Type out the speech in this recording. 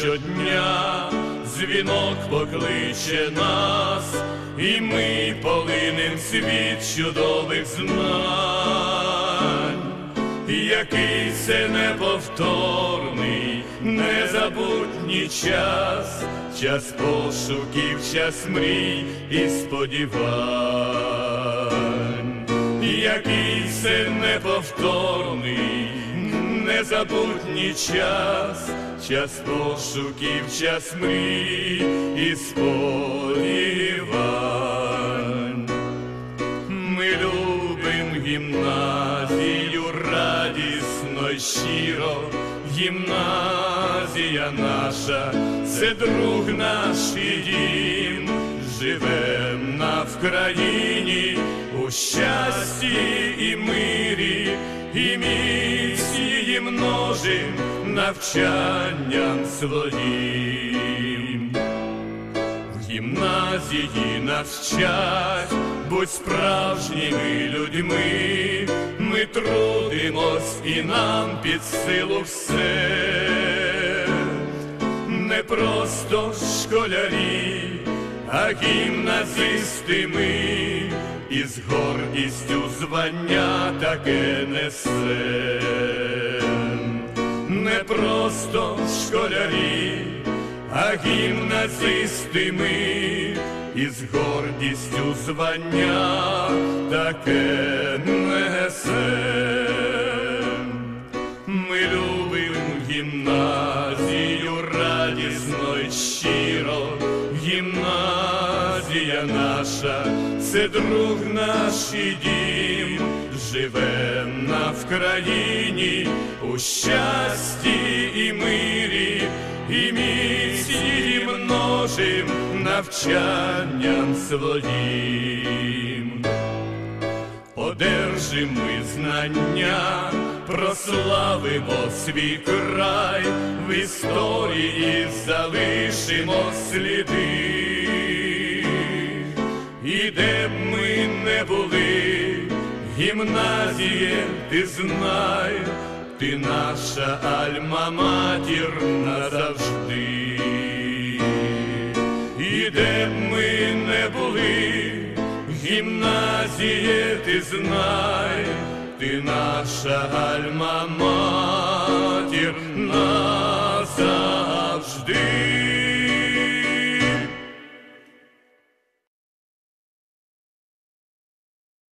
щодня, дзвінок покличе нас, і ми полинем світ чудових знань, який це неповторний, незабутній час, час пошуків, час мрій і сподівань, який це неповторний, незабутній час, час пошуків, час мрій і сподівань. Ми любим гімназію радісно й щиро, гімназія наша, це друг наш і дім, живем на Вкраїні у щасті і мирі, і множим навчанням своїм. В гімназії нас вчать, будь справжніми людьми, ми трудимось і нам під силу все, не просто школярі, а гімназисти ми, і з гордістю звання таке несем не просто школярі, а гімназисти ми, і з гордістю звання таке несем. Ми любим гімназію радісно гімназія наша, це друг наш і дім, на Вкраїні у щасті і мирі, і міць її множим навчанням своїм. Одержим ми знання, прославимо свій край, в історії залишимо сліди. Гімназіє, ти знай, ти наша альма-матір назавжди. І де б ми не були, гімназіє, ти знай, ти наша альма-матір назавжди.